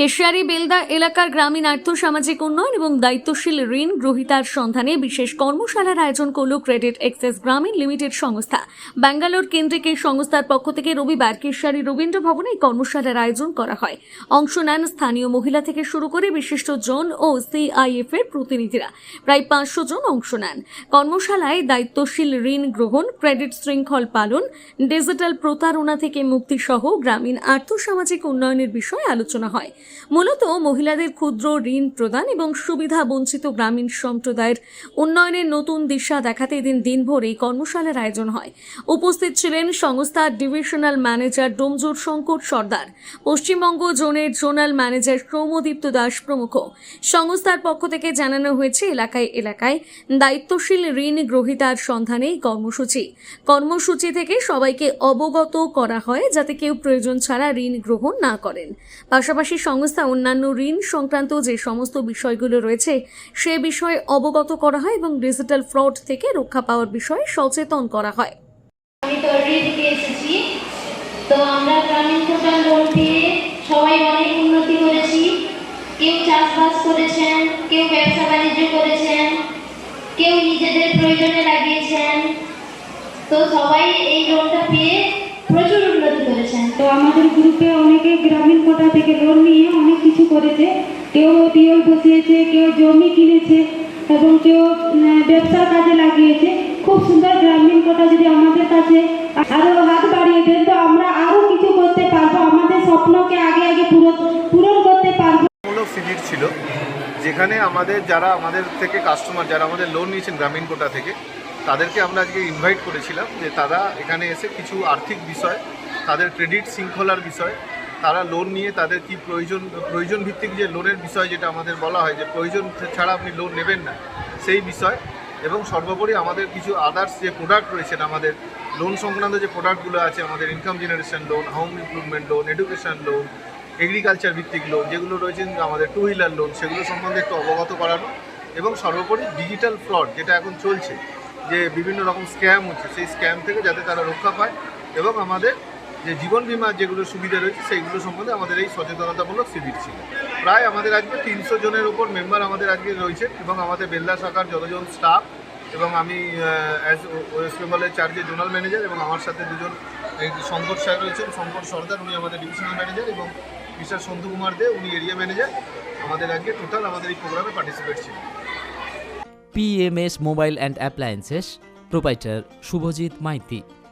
কেশিয়ারি বেলদা এলাকার গ্রামীণ আর্থ সামাজিক উন্নয়ন এবং দায়িত্বশীল ঋণ গ্রহীতার সন্ধানে বিশেষ কর্মশালার আয়োজন করল ক্রেডিট এক্সেস গ্রামীণ লিমিটেড সংস্থা। ব্যাঙ্গালোর কেন্দ্রিক এই সংস্থার পক্ষ থেকে রবিবার কেশিয়ারি রবীন্দ্র ভবনে এই কর্মশালার আয়োজন করা হয়। অংশ নেন স্থানীয় মহিলা থেকে শুরু করে বিশিষ্ট জন ও সিআইএফ এর প্রতিনিধিরা। প্রায় পাঁচশো জন অংশ নেন। কর্মশালায় দায়িত্বশীল ঋণ গ্রহণ, ক্রেডিট শৃঙ্খল পালন, ডিজিটাল প্রতারণা থেকে মুক্তি সহ গ্রামীণ আর্থসামাজিক উন্নয়নের বিষয়ে আলোচনা হয়। মূলত মহিলাদের ক্ষুদ্র ঋণ প্রদান এবং সুবিধা বঞ্চিত গ্রামীণ সম্প্রদায়ের উন্নয়নের নতুন দিশা দেখাতে এদিন দিনভর এই কর্মশালার আয়োজন হয়। উপস্থিত ছিলেন সংস্থার ডিভিশনাল ম্যানেজার ডোমজোর শঙ্কর সর্দার, পশ্চিমবঙ্গ জোনের জোনাল ম্যানেজার সৌমদীপ্ত দাস প্রমুখ। সংস্থার পক্ষ থেকে জানানো হয়েছে, এলাকায় এলাকায় দায়িত্বশীল ঋণ গ্রহীতার সন্ধানে এই কর্মসূচি। কর্মসূচি থেকে সবাইকে অবগত করা হয় যাতে কেউ প্রয়োজন ছাড়া ঋণ গ্রহণ না করেন। পাশাপাশি সংস্থা অন্যান্য ঋণ সংক্রান্ত যে সমস্ত বিষয়গুলো রয়েছে, সে বিষয়ে অবগত করা হয় এবং ডিজিটাল ফ্রড থেকে রক্ষা পাওয়ার বিষয়ে সচেতন করা হয়। আমি থেকে এসেছি তো আমরা গ্রামীণ লোন দিয়ে সবাই অনেক উন্নতি করেছি। কেউ চাষবাস করেছেন, কেউ ব্যবসা বাণিজ্য করেছেন, কেউ নিজেদের প্রয়োজনে লাগিয়েছেন। তো সবাই এই লোনটা পেয়ে প্রচুর তো আমাদের গ্রুপে অনেকে গ্রামীণ কোটা থেকে লোন নিয়ে অনেক কিছু করেছে। কেউ টিউল বসিয়েছে, কেউ জমি কিনেছে এবং কেউ ব্যবসার কাজে লাগিয়েছে। খুব সুন্দর গ্রামীণ কোটা যদি আমাদের কাছে আরও হাত বাড়িয়ে দেন, তো আমরা আরও কিছু করতে পারব। আমাদের স্বপ্নকে আগে আগে পূরণ পূরণ করতে পারব। শিবির ছিল? যেখানে আমাদের যারা আমাদের থেকে কাস্টমার যারা আমাদের লোন নিয়েছেন গ্রামীণ কোটা থেকে, তাদেরকে আমরা আজকে ইনভাইট করেছিলাম যে তারা এখানে এসে কিছু আর্থিক বিষয় তাদের ক্রেডিট শৃঙ্খলার বিষয়, তারা লোন নিয়ে তাদের কি প্রয়োজন প্রয়োজন ভিত্তিক যে লোনের বিষয় যেটা আমাদের বলা হয় যে প্রয়োজন ছাড়া আপনি লোন নেবেন না, সেই বিষয়। এবং সর্বোপরি আমাদের কিছু আদার্স যে প্রোডাক্ট রয়েছেন আমাদের লোন সংক্রান্ত যে প্রোডাক্টগুলো আছে, আমাদের income generation loan home improvement loan education loan agriculture ভিত্তিক লোন যেগুলো রয়েছে আমাদের টু হুইলার লোন সেগুলো সম্বন্ধে একটু অবগত করানো। এবং সর্বোপরি ডিজিটাল ফ্রড যেটা এখন চলছে, যে বিভিন্ন রকম স্ক্যাম হচ্ছে, সেই স্ক্যাম থেকে যাতে তারা রক্ষা পায়। এবং আমাদের যে জীবন বিমার যেগুলো সুবিধা রয়েছে, সেইগুলো সম্বন্ধে আমাদের এই সচেতনতামূলক শিবির ছিল। প্রায় আমাদের আজকে তিনশো জনের উপর মেম্বার আমাদের আজকে রয়েছে এবং আমাদের বেল্লা শাখার যতজন স্টাফ এবং আমি অ্যাজ ওয়েস্ট বেঙ্গলের চার্জে জোনাল ম্যানেজার এবং আমার সাথে দুজন শঙ্কর সাহেব রয়েছেন, শঙ্কর সর্দার, উনি আমাদের ডিভিশনাল ম্যানেজার এবং মিস্টার সন্তু কুমার দে, উনি এরিয়া ম্যানেজার আমাদের আজকে টোটাল আমাদের এই প্রোগ্রামে পার্টিসিপেট ছিল। PMS mobile and appliances proprietor Subhajit Maity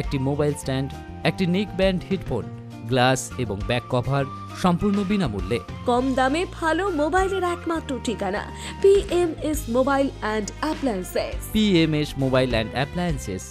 একটি মোবাইল স্ট্যান্ড একটি নেক ব্যান্ড হেডফোন গ্লাস এবং ব্যাক কভার সম্পূর্ণ বিনামূল্যে। কম দামে ভালো মোবাইলের একমাত্র ঠিকানা PMS mobile and appliances. PMS mobile and appliances.